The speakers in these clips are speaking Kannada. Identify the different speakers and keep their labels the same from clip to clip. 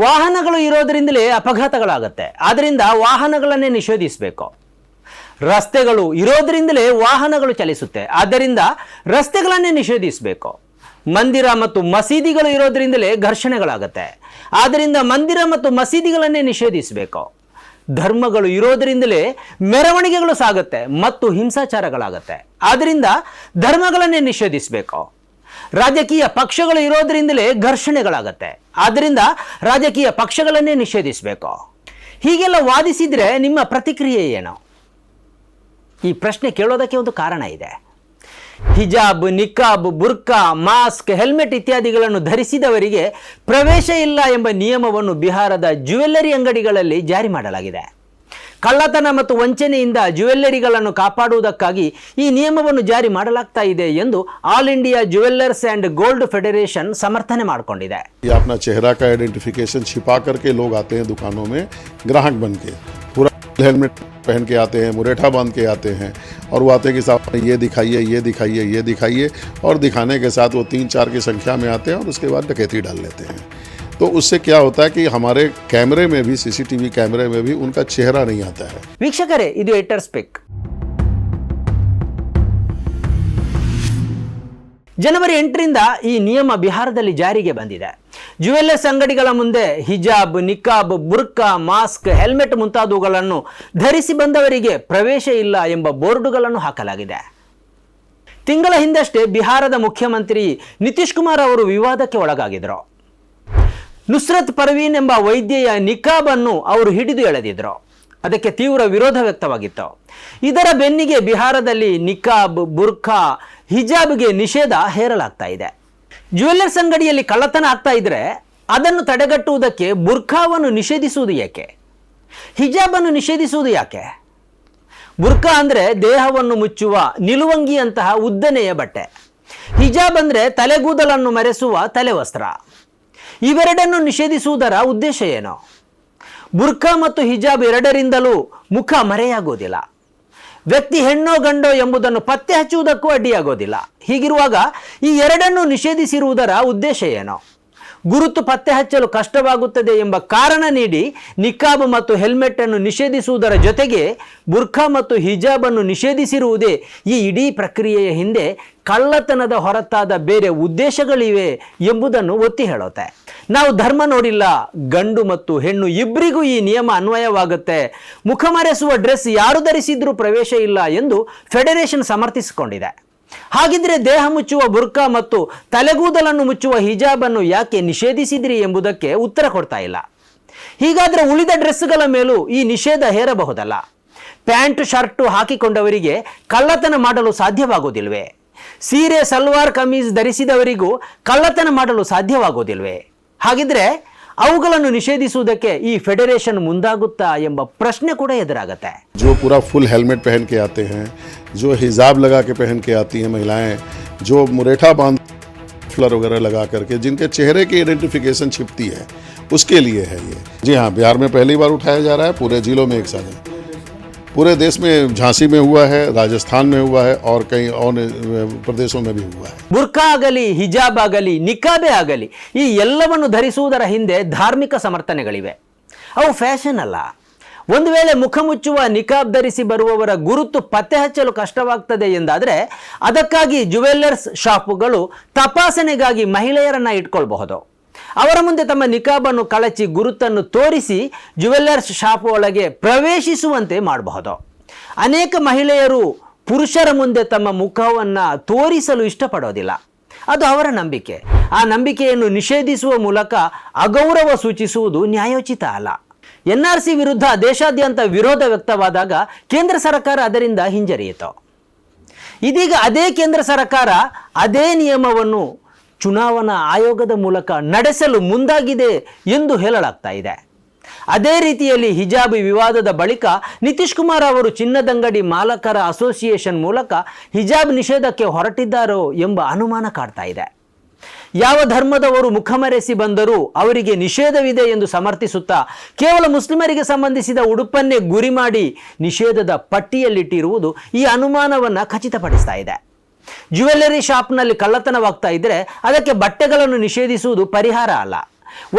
Speaker 1: ವಾಹನಗಳು ಇರೋದ್ರಿಂದಲೇ ಅಪಘಾತಗಳಾಗತ್ತೆ. ಆದ್ದರಿಂದ ವಾಹನಗಳನ್ನೇ ನಿಷೇಧಿಸಬೇಕು. ರಸ್ತೆಗಳು ಇರೋದ್ರಿಂದಲೇ ವಾಹನಗಳು ಚಲಿಸುತ್ತೆ. ಆದ್ದರಿಂದ ರಸ್ತೆಗಳನ್ನೇ ನಿಷೇಧಿಸಬೇಕು. ಮಂದಿರ ಮತ್ತು ಮಸೀದಿಗಳು ಇರೋದ್ರಿಂದಲೇ ಘರ್ಷಣೆಗಳಾಗತ್ತೆ. ಆದ್ದರಿಂದ ಮಂದಿರ ಮತ್ತು ಮಸೀದಿಗಳನ್ನೇ ನಿಷೇಧಿಸಬೇಕು. ಧರ್ಮಗಳು ಇರೋದ್ರಿಂದಲೇ ಮೆರವಣಿಗೆಗಳು ಸಾಗುತ್ತೆ ಮತ್ತು ಹಿಂಸಾಚಾರಗಳಾಗತ್ತೆ. ಆದ್ದರಿಂದ ಧರ್ಮಗಳನ್ನೇ ನಿಷೇಧಿಸಬೇಕು. ರಾಜಕೀಯ ಪಕ್ಷಗಳು ಇರೋದ್ರಿಂದಲೇ ಘರ್ಷಣೆಗಳಾಗತ್ತೆ. ಆದ್ದರಿಂದ ರಾಜಕೀಯ ಪಕ್ಷಗಳನ್ನೇ ನಿಷೇಧಿಸಬೇಕು. ಹೀಗೆಲ್ಲ ವಾದಿಸಿದರೆ ನಿಮ್ಮ ಪ್ರತಿಕ್ರಿಯೆ ಏನು? ಈ ಪ್ರಶ್ನೆ ಕೇಳೋದಕ್ಕೆ ಒಂದು ಕಾರಣ ಇದೆ. ಹಿಜಾಬ್, ನಿಕಾಬ್, ಬುರ್ಕಾ, ಮಾಸ್ಕ್, ಹೆಲ್ಮೆಟ್ ಇತ್ಯಾದಿಗಳನ್ನು ಧರಿಸಿದವರಿಗೆ ಪ್ರವೇಶ ಇಲ್ಲ ಎಂಬ ನಿಯಮವನ್ನು ಬಿಹಾರದ ಜ್ಯುವೆಲ್ಲರಿ ಅಂಗಡಿಗಳಲ್ಲಿ ಜಾರಿ ಮಾಡಲಾಗಿದೆ. ಕಳ್ಳತನ ಮತ್ತು ವಂಚನೆಯಿಂದ ಜ್ಯುವೆಲ್ಲರಿಗಳನ್ನು ಕಾಪಾಡುವುದಕ್ಕಾಗಿ ಈ ನಿಯಮವನ್ನು ಜಾರಿ ಮಾಡಲಾಗ್ತಾ ಇದೆ ಎಂದು all India jewellers and gold federation ಸಮರ್ಥನೆ ಮಾಡಿಕೊಂಡಿದೆ
Speaker 2: या अपना चेहरा का आइडेंटिफिकेशन छिपा करके लोग आते हैं दुकानों में ग्राहक बन के पूरा हेलमेट पहन के आते हैं मुरेठा बांध के आते हैं और वो आते हैं कि साहब ये दिखाइए ये दिखाइए ये दिखाइए और दिखाने के साथ वो तीन चार की संख्या में आते हैं और उसके बाद डकैती डाल लेते हैं तो उससे क्या होता है कि हमारे कैमरे में भी सीसीटीवी कैमरे में भी उनका चेहरा नहीं आता है
Speaker 1: ವೀಕ್ಷಕರೇ ಇದು ಎಟರ್ ಸ್ಪೆಕ್ ಜನವರಿ ಎಂಟರಿಂದ ಈ ನಿಯಮ ಬಿಹಾರದಲ್ಲಿ ಜಾರಿಗೆ ಬಂದಿದೆ ಜ್ಯುವೆಲ್ಲರ್ಸ್ ಅಂಗಡಿಗಳ ಮುಂದೆ ಹಿಜಾಬ್ ನಿಕಾಬ್ ಬುರ್ಕಾ ಮಾಸ್ಕ್ ಹೆಲ್ಮೆಟ್ ಮುಂತಾದವುಗಳನ್ನು ಧರಿಸಿ ಬಂದವರಿಗೆ ಪ್ರವೇಶ ಇಲ್ಲ ಎಂಬ ಬೋರ್ಡುಗಳನ್ನು ಹಾಕಲಾಗಿದೆ ತಿಂಗಳ ಹಿಂದಷ್ಟೇ ಬಿಹಾರದ ಮುಖ್ಯಮಂತ್ರಿ ನಿತೀಶ್ ಕುಮಾರ್ ಅವರು ವಿವಾದಕ್ಕೆ ಒಳಗಾಗಿದ್ರು ನುಸ್ರತ್ ಪರ್ವೀನ್ ಎಂಬ ವೈದ್ಯೆಯ ನಿಕಾಬನ್ನು ಅವರು ಹಿಡಿದು ಎಳೆದಿದ್ರು. ಅದಕ್ಕೆ ತೀವ್ರ ವಿರೋಧ ವ್ಯಕ್ತವಾಗಿತ್ತು. ಇದರ ಬೆನ್ನಿಗೆ ಬಿಹಾರದಲ್ಲಿ ನಿಕಾಬ್, ಬುರ್ಖಾ, ಹಿಜಾಬ್ಗೆ ನಿಷೇಧ ಹೇರಲಾಗ್ತಾ ಇದೆ. ಜ್ಯುವೆಲ್ಲರ್ಸ್ ಅಂಗಡಿಯಲ್ಲಿ ಕಳ್ಳತನ ಆಗ್ತಾ ಇದ್ರೆ ಅದನ್ನು ತಡೆಗಟ್ಟುವುದಕ್ಕೆ ಬುರ್ಖಾವನ್ನು ನಿಷೇಧಿಸುವುದು ಯಾಕೆ ಹಿಜಾಬನ್ನು ನಿಷೇಧಿಸುವುದು ಯಾಕೆ? ಬುರ್ಖಾ ಅಂದರೆ ದೇಹವನ್ನು ಮುಚ್ಚುವ ನಿಲುವಂಗಿಯಂತಹ ಉದ್ದನೆಯ ಬಟ್ಟೆ. ಹಿಜಾಬ್ ಅಂದರೆ ತಲೆಗೂದಲನ್ನು ಮರೆಸುವ ತಲೆವಸ್ತ್ರ. ಇವೆರಡನ್ನು ನಿಷೇಧಿಸುವುದರ ಉದ್ದೇಶ ಏನು? ಬುರ್ಖಾ ಮತ್ತು ಹಿಜಾಬ್ ಎರಡರಿಂದಲೂ ಮುಖ ಮರೆಯಾಗೋದಿಲ್ಲ. ವ್ಯಕ್ತಿ ಹೆಣ್ಣೋ ಗಂಡೋ ಎಂಬುದನ್ನು ಪತ್ತೆ ಹಚ್ಚುವುದಕ್ಕೂ ಅಡ್ಡಿಯಾಗೋದಿಲ್ಲ. ಹೀಗಿರುವಾಗ ಈ ಎರಡನ್ನು ನಿಷೇಧಿಸಿರುವುದರ ಉದ್ದೇಶ ಏನು? ಗುರುತು ಪತ್ತೆ ಹಚ್ಚಲು ಕಷ್ಟವಾಗುತ್ತದೆ ಎಂಬ ಕಾರಣ ನೀಡಿ ನಿಕಾಬ್ ಮತ್ತು ಹೆಲ್ಮೆಟ್ ಅನ್ನು ನಿಷೇಧಿಸುವುದರ ಜೊತೆಗೆ ಬುರ್ಖಾ ಮತ್ತು ಹಿಜಾಬ್ ಅನ್ನು ನಿಷೇಧಿಸಿರುವುದೇ ಈ ಇಡೀ ಪ್ರಕ್ರಿಯೆಯ ಹಿಂದೆ ಕಳ್ಳತನದ ಹೊರತಾದ ಬೇರೆ ಉದ್ದೇಶಗಳಿವೆ ಎಂಬುದನ್ನು ಒತ್ತಿ ಹೇಳುತ್ತೆ. ನಾವು ಧರ್ಮ ನೋಡಿಲ್ಲ, ಗಂಡು ಮತ್ತು ಹೆಣ್ಣು ಇಬ್ಬರಿಗೂ ಈ ನಿಯಮ ಅನ್ವಯವಾಗುತ್ತೆ. ಮುಖ ಮರೆಸುವ ಡ್ರೆಸ್ ಯಾರು ಧರಿಸಿದ್ರೂ ಪ್ರವೇಶ ಇಲ್ಲ ಎಂದು ಫೆಡರೇಷನ್ ಸಮರ್ಥಿಸಿಕೊಂಡಿದೆ. ಹಾಗಿದ್ರೆ ದೇಹ ಮುಚ್ಚುವ ಬುರ್ಕಾ ಮತ್ತು ತಲೆಗೂದಲನ್ನು ಮುಚ್ಚುವ ಹಿಜಾಬನ್ನು ಯಾಕೆ ನಿಷೇಧಿಸಿದ್ರಿ ಎಂಬುದಕ್ಕೆ ಉತ್ತರ ಕೊಡ್ತಾ ಇಲ್ಲ. ಹೀಗಾದ್ರೆ ಉಳಿದ ಡ್ರೆಸ್ಗಳ ಮೇಲೂ ಈ ನಿಷೇಧ ಹೇರಬಹುದಲ್ಲ. ಪ್ಯಾಂಟ್, ಶರ್ಟು ಹಾಕಿಕೊಂಡವರಿಗೆ ಕಳ್ಳತನ ಮಾಡಲು ಸಾಧ್ಯವಾಗುವುದಿಲ್ವೇ ಸೀರೆ, ಸಲ್ವಾರ್, ಕಮೀಸ್ ಧರಿಸಿದವರಿಗೂ ಕಳ್ಳತನ ಮಾಡಲು ಸಾಧ್ಯವಾಗುವುದಿಲ್ವೇ ಹಾಗಿದ್ರೆ ಅವುಗಳನ್ನು ನಿಷೇಧಿಸುವುದಕ್ಕೆ ಈ ಫೆಡರೇಷನ್ ಮುಂದಾಗುತ್ತಾ ಎಂಬ ಪ್ರಶ್ನೆ ಕೂಡ ಎದುರಾಗತ್ತೆ
Speaker 2: जो पूरा फुल हेलमेट पहन के आते हैं जो हिजाब लगा के पहन के आती हैं महिलाएं जो मुरेठा बांध फ्लर वगैरह लगा करके जिनके चेहरे की आइडेंटिफिकेशन छिपती है उसके लिए है ये जी हाँ बिहार में पहली बार उठाया जा रहा है पूरे जिलों में एक साथ है पूरे देश में झांसी में हुआ है राजस्थान में हुआ है और कई और अ, प्रदेशों में भी हुआ है
Speaker 1: ಬುರ್ಕಾ ಆಗಲಿ ಹಿಜಾಬ್ ಆಗಲಿ ನಿಕಾಬೆ ಆಗಲಿ ಈ ಎಲ್ಲವನ್ನು ಧರಿಸುವುದರ ಹಿಂದೆ ಧಾರ್ಮಿಕ ಸಮರ್ಥನೆಗಳಿವೆ ಅವು ಫ್ಯಾಷನ್ ಅಲ್ಲ ಒಂದು ವೇಳೆ ಮುಖ ಮುಚ್ಚುವ ನಿಕಾಬ್ ಧರಿಸಿ ಬರುವವರ ಗುರುತು ಪತ್ತೆ ಹಚ್ಚಲು ಕಷ್ಟವಾಗ್ತದೆ ಎಂದಾದರೆ ಅದಕ್ಕಾಗಿ ಜುವೆಲ್ಲರ್ಸ್ ಶಾಪುಗಳು ತಪಾಸಣೆಗಾಗಿ ಮಹಿಳೆಯರನ್ನ ಇಟ್ಕೊಳ್ಬಹುದು ಅವರ ಮುಂದೆ ತಮ್ಮ ನಿಕಾಬನ್ನು ಕಳಚಿ ಗುರುತನ್ನು ತೋರಿಸಿ ಜುವೆಲ್ಲರ್ಸ್ ಶಾಪ್ ಒಳಗೆ ಪ್ರವೇಶಿಸುವಂತೆ ಮಾಡಬಹುದು. ಅನೇಕ ಮಹಿಳೆಯರು ಪುರುಷರ ಮುಂದೆ ತಮ್ಮ ಮುಖವನ್ನು ತೋರಿಸಲು ಇಷ್ಟಪಡೋದಿಲ್ಲ. ಅದು ಅವರ ನಂಬಿಕೆ. ಆ ನಂಬಿಕೆಯನ್ನು ನಿಷೇಧಿಸುವ ಮೂಲಕ ಅಗೌರವ ಸೂಚಿಸುವುದು ನ್ಯಾಯೋಚಿತ ಅಲ್ಲ. ಎನ್ ಆರ್ ಸಿ ವಿರುದ್ಧ ದೇಶಾದ್ಯಂತ ವಿರೋಧ ವ್ಯಕ್ತವಾದಾಗ ಕೇಂದ್ರ ಸರ್ಕಾರ ಅದರಿಂದ ಹಿಂಜರಿಯಿತು. ಇದೀಗ ಅದೇ ಕೇಂದ್ರ ಸರ್ಕಾರ ಅದೇ ನಿಯಮವನ್ನು ಚುನಾವಣಾ ಆಯೋಗದ ಮೂಲಕ ನಡೆಸಲು ಮುಂದಾಗಿದೆ ಎಂದು ಹೇಳಲಾಗ್ತಾ ಇದೆ. ಅದೇ ರೀತಿಯಲ್ಲಿ ಹಿಜಾಬ್ ವಿವಾದದ ಬಳಿಕ ನಿತೀಶ್ ಕುಮಾರ್ ಅವರು ಚಿನ್ನದಂಗಡಿ ಮಾಲಕರ ಅಸೋಸಿಯೇಷನ್ ಮೂಲಕ ಹಿಜಾಬ್ ನಿಷೇಧಕ್ಕೆ ಹೊರಟಿದ್ದಾರೋ ಎಂಬ ಅನುಮಾನ ಕಾಡ್ತಾ ಇದೆ. ಯಾವ ಧರ್ಮದವರು ಮುಖಮರೆಸಿ ಬಂದರೂ ಅವರಿಗೆ ನಿಷೇಧವಿದೆ ಎಂದು ಸಮರ್ಥಿಸುತ್ತಾ ಕೇವಲ ಮುಸ್ಲಿಮರಿಗೆ ಸಂಬಂಧಿಸಿದ ಉಡುಪನ್ನೇ ಗುರಿ ಮಾಡಿ ನಿಷೇಧದ ಪಟ್ಟಿಯಲ್ಲಿಟ್ಟಿರುವುದು ಈ ಅನುಮಾನವನ್ನು ಖಚಿತಪಡಿಸ್ತಾ ಇದೆ. ಜ್ಯುವೆಲ್ಲರಿ ಶಾಪ್ನಲ್ಲಿ ಕಳ್ಳತನವಾಗ್ತಾ ಇದ್ದರೆ ಅದಕ್ಕೆ ಬಟ್ಟೆಗಳನ್ನು ನಿಷೇಧಿಸುವುದು ಪರಿಹಾರ ಅಲ್ಲ.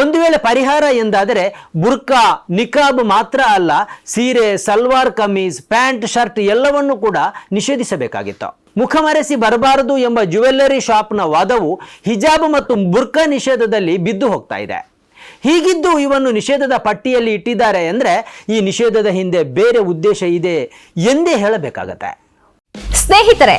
Speaker 1: ಒಂದು ವೇಳೆ ಪರಿಹಾರ ಎಂದಾದರೆ ಬುರ್ಕಾ, ನಿಕಾಬ್ ಮಾತ್ರ ಅಲ್ಲ, ಸೀರೆ, ಸಲ್ವಾರ್, ಕಮೀಸ್, ಪ್ಯಾಂಟ್, ಶರ್ಟ್ ಎಲ್ಲವನ್ನೂ ಕೂಡ ನಿಷೇಧಿಸಬೇಕಾಗಿತ್ತು. ಮುಖಮರೆಸಿ ಬರಬಾರದು ಎಂಬ ಜ್ಯುವೆಲ್ಲರಿ ಶಾಪ್ನ ವಾದವು ಹಿಜಾಬ್ ಮತ್ತು ಬುರ್ಕಾ ನಿಷೇಧದಲ್ಲಿ ಬಿದ್ದು ಹೋಗ್ತಾ ಇದೆ. ಹೀಗಿದ್ದು ಇವನ್ನು ನಿಷೇಧದ ಪಟ್ಟಿಯಲ್ಲಿ ಇಟ್ಟಿದ್ದಾರೆ ಅಂದರೆ ಈ ನಿಷೇಧದ ಹಿಂದೆ ಬೇರೆ ಉದ್ದೇಶ ಇದೆ ಎಂದೇ ಹೇಳಬೇಕಾಗತ್ತೆ.
Speaker 3: ಸ್ನೇಹಿತರೆ